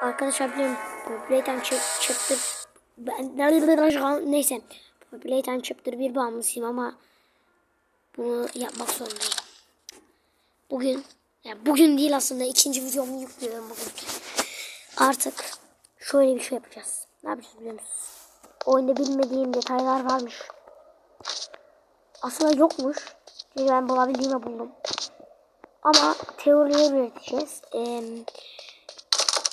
Arkadaşlar biliyorum Playtime Chapter ben neyse Playtime Chapter bir bağımlısıyım ama bunu yapmak zorundayım. Bugün yani bugün değil aslında ikinci videomu yüklüyorum bugün. Artık şöyle bir şey yapacağız. Ne yapacağız biliyor musunuz? Oyunda bilmediğim detaylar varmış. Aslında yokmuş. Çünkü ben bulabildiğimi buldum. Ama teoriye üreteceğiz. Ee,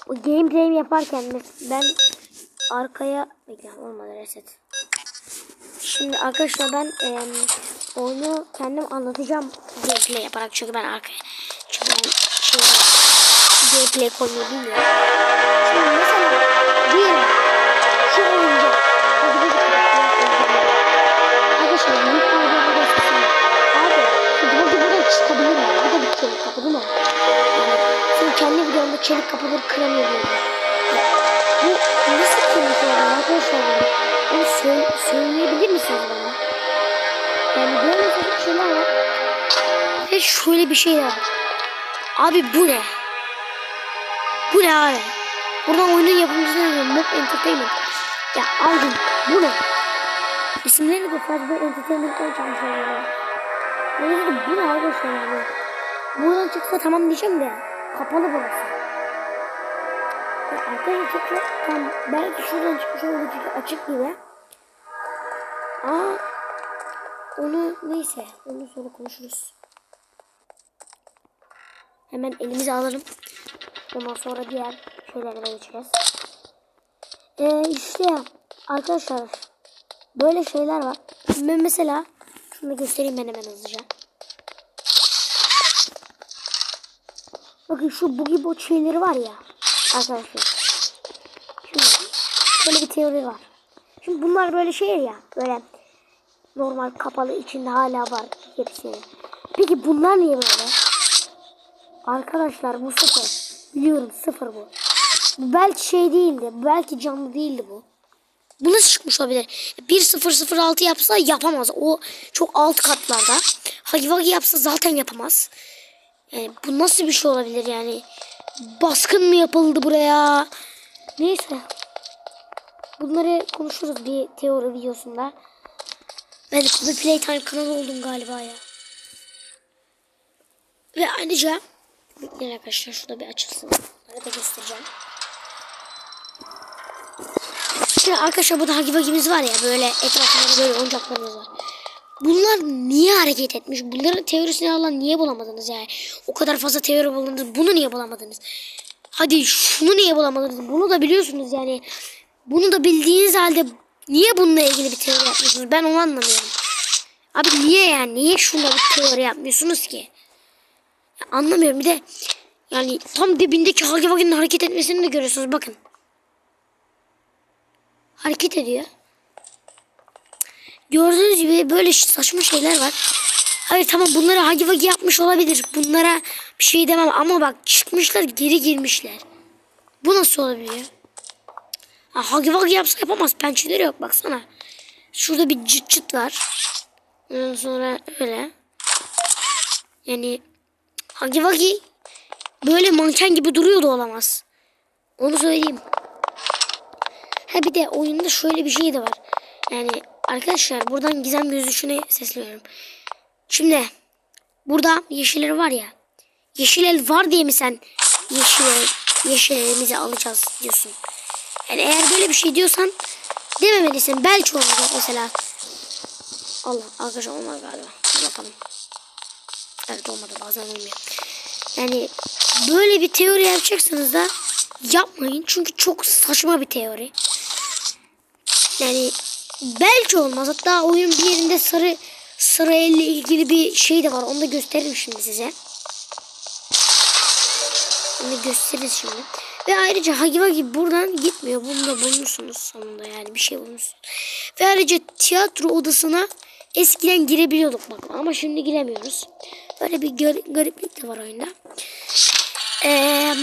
o gameplay yaparken mes- ben arkaya bekle olmadı reset. Şimdi arkadaşlar ben e, oyunu kendim anlatacağım gameplay yaparak çünkü ben arkaya çünkü ben şey, gameplay konuyu bilmiyorum. Şimdi mesela diyelim çelik kapıları kıramıyor. Bu nasıl kırmış oldu arkadaşlar böyle? Onu söyle, söyleyebilir misiniz bana? Yani böyle bir şeyler var. Ve şöyle bir şey var. Abi bu ne? Bu ne abi? Buradan oyunun yapımcısı ne? Mob Entertainment. Ya aldım. Bu ne? İsimlerini de sadece Entertainment'tan çalışıyorlar. ya. Neyse bu ne arkadaşlar? Buradan çıksa tamam diyeceğim de kapalı burası. Arkadaşlar çıksa tam belki şuradan çıkmış olabilir çünkü açık gibi. Aa onu neyse onu sonra konuşuruz. Hemen elimize alalım. Ondan sonra diğer şeylere geçeceğiz. Ee, işte arkadaşlar böyle şeyler var. Ben mesela şunu göstereyim ben hemen hızlıca. Bakın şu boogie bot şeyleri var ya arkadaşlar. Böyle bir teori var. Şimdi bunlar böyle şey ya böyle normal kapalı içinde hala var hepsi. Peki bunlar niye böyle? Arkadaşlar bu sıfır. Biliyorum sıfır bu. Bu belki şey değildi. Belki canlı değildi bu. Bu nasıl çıkmış olabilir? 1006 yapsa yapamaz. O çok alt katlarda. Hagi yapsa zaten yapamaz. Yani bu nasıl bir şey olabilir yani? Baskın mı yapıldı buraya? Neyse. Bunları konuşuruz bir teori videosunda. Ben bir Playtime kanalı oldum galiba ya. Ve ayrıca Bekleyin arkadaşlar şurada bir açılsın. Arada göstereceğim. Şimdi arkadaşlar burada Hagi Vagi'miz var ya böyle etrafında böyle oyuncaklarımız var. Bunlar niye hareket etmiş? Bunların teorisini alan niye bulamadınız yani? O kadar fazla teori buldunuz. Bunu niye bulamadınız? Hadi şunu niye bulamadınız? Bunu da biliyorsunuz yani. Bunu da bildiğiniz halde niye bununla ilgili bir teori yapmıyorsunuz? Ben onu anlamıyorum. Abi niye yani? Niye şuna bir teori yapmıyorsunuz ki? Ya anlamıyorum. Bir de yani tam dibindeki Hagi Vagi'nin hareket etmesini de görüyorsunuz. Bakın. Hareket ediyor. Gördüğünüz gibi böyle saçma şeyler var. Hayır tamam bunları Hagi yapmış olabilir. Bunlara bir şey demem ama bak çıkmışlar geri girmişler. Bu nasıl olabiliyor? Ha, Hagi Vagi yapsa yapamaz. Pençeleri yok baksana. Şurada bir çıt çıt var. Ondan sonra öyle. Yani Hagi Wagi böyle manken gibi duruyor da olamaz. Onu söyleyeyim. Ha bir de oyunda şöyle bir şey de var. Yani arkadaşlar buradan gizem gözüşüne sesleniyorum. Şimdi burada yeşil el var ya. Yeşil el var diye mi sen yeşil yeşil elimizi alacağız diyorsun. Yani eğer böyle bir şey diyorsan dememelisin. Belki olacak mesela. Allah arkadaşlar olmaz galiba. Bakalım. Evet olmadı bazen olmuyor. Yani böyle bir teori yapacaksınız da yapmayın. Çünkü çok saçma bir teori. Yani belki olmaz. Hatta oyun bir yerinde sarı sarı elle ilgili bir şey de var. Onu da gösteririm şimdi size. Onu gösteririz şimdi. Ve ayrıca Hagi Wagi buradan gitmiyor. Bunu da bulmuşsunuz sonunda yani bir şey bulmuşsunuz. Ve ayrıca tiyatro odasına eskiden girebiliyorduk bak ama şimdi giremiyoruz. Böyle bir gariplik de var oyunda. Ee,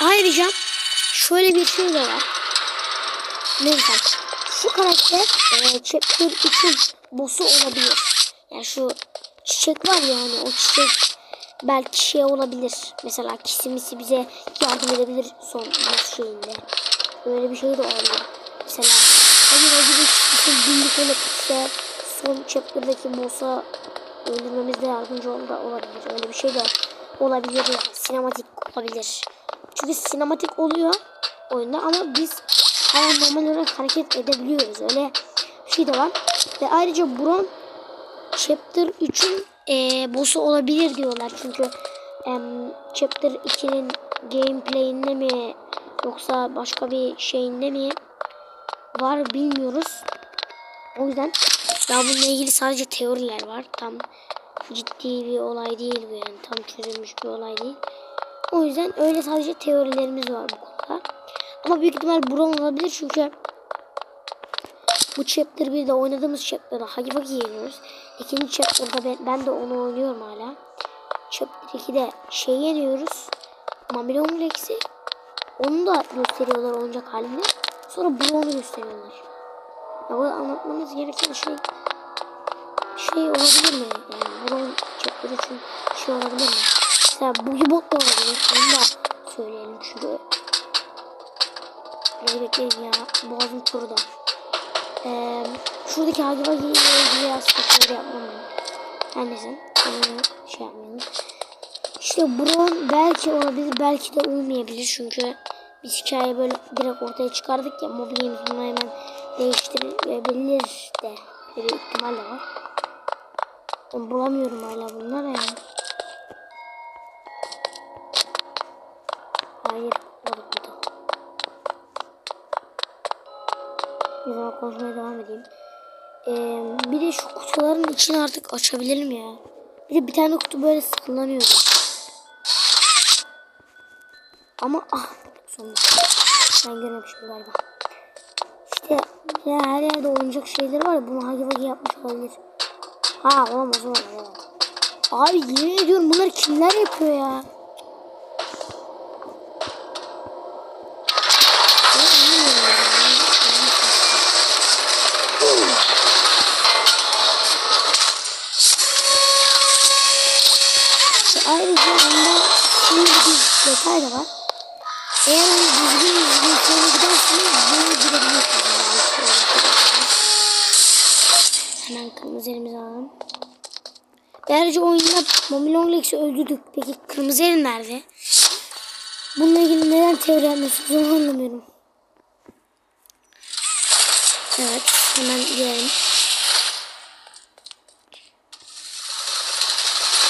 ayrıca şöyle bir şey de var. Neyse. Şu karakter e, chapter 3'ün boss'u olabilir. Yani şu çiçek var ya hani o çiçek belki şey olabilir. Mesela kisimisi bize yardım edebilir son boss şeyinde. Öyle bir şey de olabilir. Mesela hani acaba bizim günlük olup işte son chapter'daki boss'a öldürmemizde yardımcı ol olabilir. Öyle bir şey de olabilir. Sinematik olabilir. Çünkü sinematik oluyor oyunda ama biz hala normal olarak hareket edebiliyoruz. Öyle bir şey de var. Ve ayrıca Bron Chapter 3'ün e, boss'u olabilir diyorlar. Çünkü em, Chapter 2'nin gameplay'inde mi yoksa başka bir şeyinde mi var bilmiyoruz. O yüzden daha bununla ilgili sadece teoriler var. Tam ciddi bir olay değil bu yani. Tam çözülmüş bir olay değil. O yüzden öyle sadece teorilerimiz var bu konuda. Ama büyük ihtimal Brown olabilir çünkü bu chapter 1'de oynadığımız chapter'da Hagi Wagi yeniyoruz. İkinci chapter'da ben, ben de onu oynuyorum hala. Chapter 2'de şey yeniyoruz. Mamilon Rex'i. Onu da gösteriyorlar oyuncak halinde. Sonra Brown'u gösteriyorlar. Ya bu anlatmamız gereken şey şey olabilir mi? Yani Brown chapter 3'ün şey olabilir mi? Mesela Boogie Bot da olabilir. Onu da söyleyelim çünkü. Bekleyin ya. Boğazım kurudu. Ee, şuradaki Hagi Wagi ile ilgili teori yapmam ben. Her neyse. Şey yapmayalım. İşte Brown belki olabilir belki de olmayabilir çünkü biz hikaye böyle direkt ortaya çıkardık ya Mob Games bunu hemen değiştirebilir de bir ihtimal de var. Ben bulamıyorum hala bunları yani. Hayır konuşmaya devam edeyim. Ee, bir de şu kutuların içini artık açabilirim ya. Bir de bir tane kutu böyle sıkılanıyordu. Ama ah sonunda. Ben görmemişim galiba. İşte ya her yerde oyuncak şeyleri var ya bunu Hagi Wagi yapmış olabilir. Ha olamaz olamaz. Abi yemin ediyorum bunları kimler yapıyor ya? Ben anlamıyorum ya. İşte ayrıca onda şimdi da var. Eğer onu düzgün düzgün sonra giderseniz bunu girebilirsiniz. Hemen kırmızı elimizi alalım. Ayrıca oyunda Mommy Long Legs'i öldürdük. Peki kırmızı el nerede? Bununla ilgili neden teori yapmıyorsunuz onu anlamıyorum. Evet hemen girelim.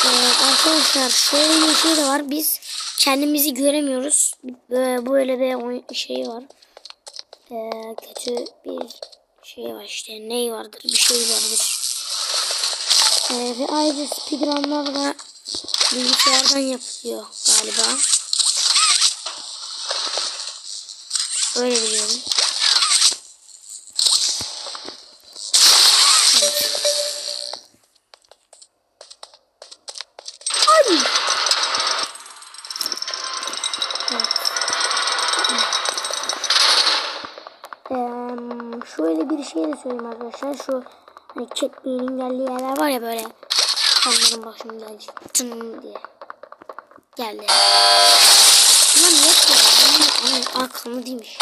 Ee, arkadaşlar şöyle bir şey de var. Biz kendimizi göremiyoruz. Böyle, böyle bir şey var. Ee, kötü bir şey var işte. Ney vardır? Bir şey vardır. Ee, ve ayrıca speedrunlar da bilgisayardan yapılıyor galiba. Öyle biliyorum. Evet. Ay! Evet. Eee, şöyle bir şey de söyleyeyim arkadaşlar. Şu hani Catman'in geldiği yerler var ya böyle kanların başına gelecek. Tın diye. Geldi. Bunlar niye koyuyor? Ay, arkamı değilmiş.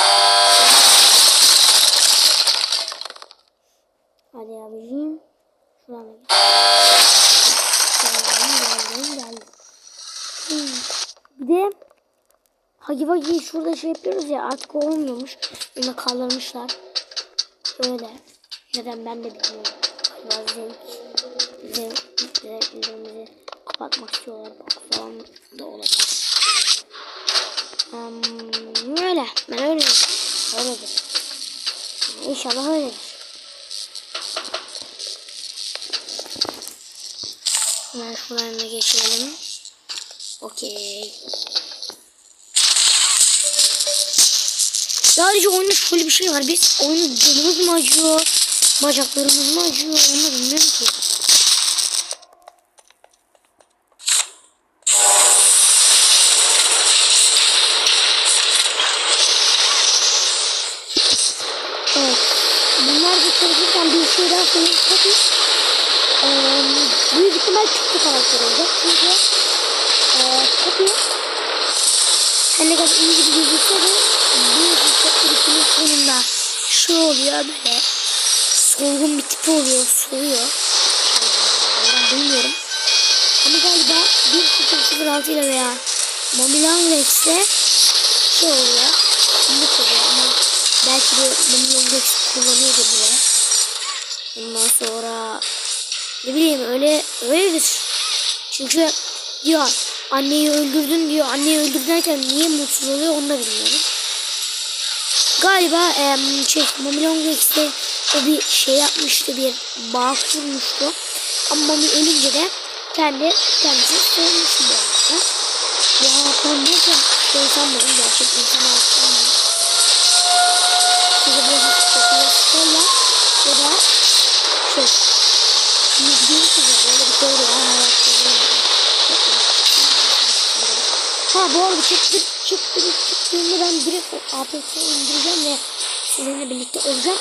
Hadi abicim. Şuradan da. Geldim. Bir de Hagi Wagi şurada şey yapıyoruz ya artık olmuyormuş. Yine kaldırmışlar. Öyle. Neden ben de bilmiyorum. Galiba zevk. Zevk. Zevklerimizi kapatmak istiyorlar. Bak falan da olabilir. Um, öyle. Ben öyle. Öyledir. İnşallah öyledir. Hemen şuradan da geçelim. Okey. Sadece oyunda şöyle bir şey var. Biz oyunu canımız mı acıyor? Bacaklarımız mı acıyor? Onu bilmiyorum ki. Bunlar da bir şey daha söyleyeyim. Tabii. Ee, büyük ihtimal çıktı karakter olacak. Çünkü Çok iyi. Her iyi gibi gözükse de bu 2'nin sonunda şu oluyor böyle solgun bir tipi oluyor, soğuyor. Ben bilmiyorum. Ama galiba 1.006 ile veya Mamilan Rex'te şey oluyor. Mut oluyor ama belki de Mamilan Rex kullanıyordur bile. Ondan sonra ne bileyim öyle öyledir. Çünkü diyor anneyi öldürdün diyor. Anneyi öldürdüğünken niye mutsuz oluyor onu da bilmiyorum. Galiba em, şey Mamilon Rex'te o bir şey yapmıştı bir bağ kurmuştu. Ama Mami ölünce de kendi kendisi sevmişti bu arada. Ya ben ne kadar şey sanmadım gerçek insan sanmadım. Çünkü bu hafifletme Stella ya da şey Yüzgün kızı böyle bir şey oluyor. Ha bu arada çıktı çıktı çıktığında ben direkt o APK'yi indireceğim ve sizinle birlikte olacağım.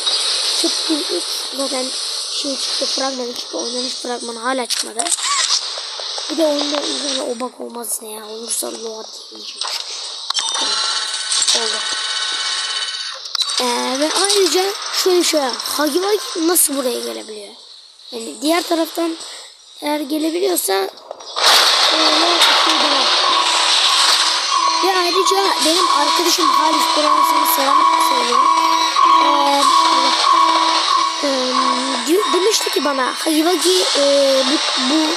Çıktı ilk zaten şey çıktı fragmanı çıktı oynanış fragmanı hala çıkmadı. Bir de oyunda üzerine o bak olmaz ne ya olursa load diyeceğim. Oldu. Ee, ve ayrıca şöyle şöyle Hagi nasıl buraya gelebiliyor? Yani diğer taraftan eğer gelebiliyorsa öyle bir şey demem. Ve ayrıca benim arkadaşım Halis Branson'a selam söylüyorum. Ee, e, demişti ki bana Hayvagi e, bu, bu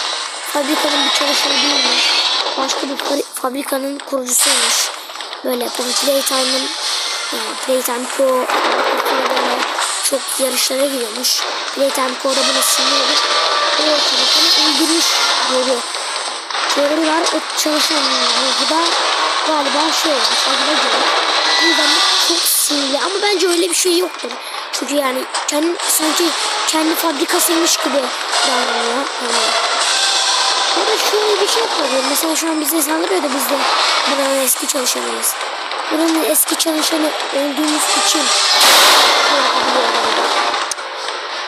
fabrikanın bir çalışanı değilmiş. Başka bir fabri- fabrikanın kurucusuymuş. Böyle Playtime'ın yani Playtime Co. böyle çok yarışlara giriyormuş. Playtime Co'da bunu sınırlı. O çalışanı öldürmüş diyordu. Var o çalışan ruhu da galiba şey olmuş. Acaba göre. Bu de çok sinirli. Ama bence öyle bir şey yoktur. Çünkü yani kendi, sanki kendi fabrikasıymış gibi davranıyor. Yani ya da şöyle bir şey yapıyor. Mesela şu an bize saldırıyor da biz de buranın eski çalışanıyız. Buranın eski çalışanı olduğumuz için.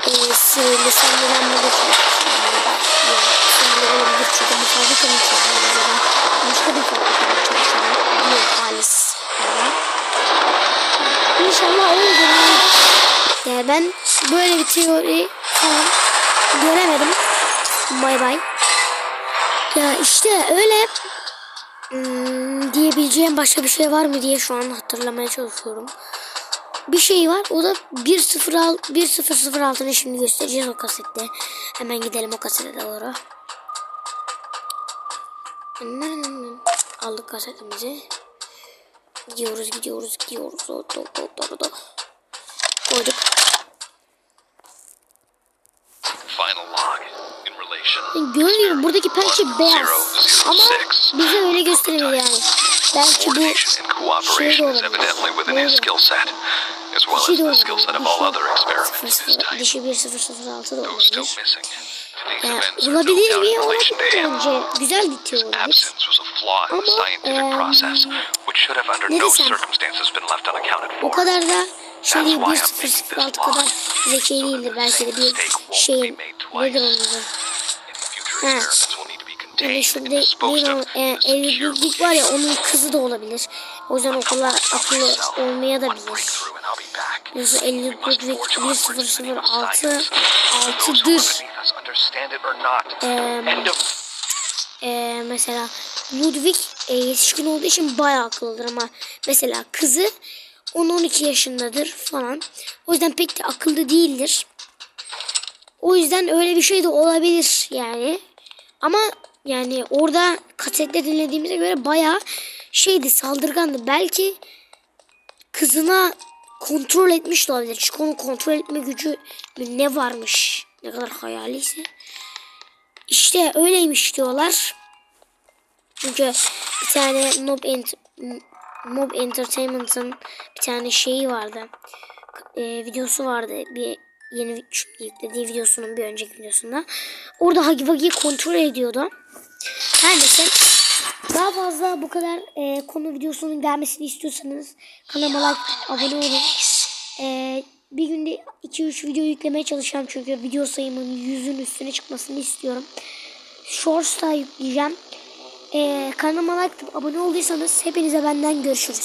Ee, sinirli sanırım burada çalışıyor. Sinirli olabilir çünkü bu fabrikanın çalışanı başka bir fabrikanın çalışanı diyor Halis. Yani. İnşallah öyledir. Yani ben böyle bir teori falan göremedim. Bay bay. Ya işte öyle hmm, diyebileceğim başka bir şey var mı diye şu an hatırlamaya çalışıyorum. Bir şey var o da 1.06 1.006'nı şimdi göstereceğiz o kasette. Hemen gidelim o kasete doğru. Aldık kasetimizi. Gidiyoruz gidiyoruz gidiyoruz. Do, do, do, do, do. Koyduk. Relation. Görüyorum buradaki pençe beyaz. Ama bize öyle göstermiyor yani. Belki bu cooperation is olabilir. dişi as de the olabilir. skill set of all other experiments of his Dişi, type. dişi 1006 da olabilir. Missing, these Yani events are no olabilir doubt mi? in relation to Olabilir him. bence. Güzel bir in the Ama, under ne desem? O kadar da I'm making this 1006 log, kadar zeki değildir. Belki de bir şeyin nedir onun adı? Ha. Yani şurada in E, evlilik var ya onun kızı da olabilir. O yüzden o kadar akıllı olmaya da bilir. Breakthrough and I'll be back. Yazı We 50 must Ludwig forge onwards in the name of 1006 science. Those who are 6'dır. beneath us understand it or not. Em, End of Ee, mesela Ludwig e, yetişkin olduğu için bayağı akıllıdır ama mesela kızı 10-12 yaşındadır falan. O yüzden pek de akıllı değildir. O yüzden öyle bir şey de olabilir yani. Ama yani orada kasette dinlediğimize göre bayağı şeydi saldırgandı. Belki kızına kontrol etmiş de olabilir. Çünkü onun kontrol etme gücü ne varmış. Ne kadar hayaliyse. İşte öyleymiş diyorlar. Çünkü bir tane Mob, Ent Mob Entertainment'ın bir tane şeyi vardı. E, videosu vardı. Bir yeni yüklediği videosunun bir önceki videosunda. Orada Hagi Wagi'yi kontrol ediyordu. Her neyse. Daha fazla bu kadar e, konu videosunun gelmesini istiyorsanız kanalıma like, abone olun. E, bir günde 2-3 video yüklemeye çalışacağım çünkü video sayımın 100'ün üstüne çıkmasını istiyorum. Shorts da yükleyeceğim. Ee, kanalıma like abone olduysanız hepinize benden görüşürüz.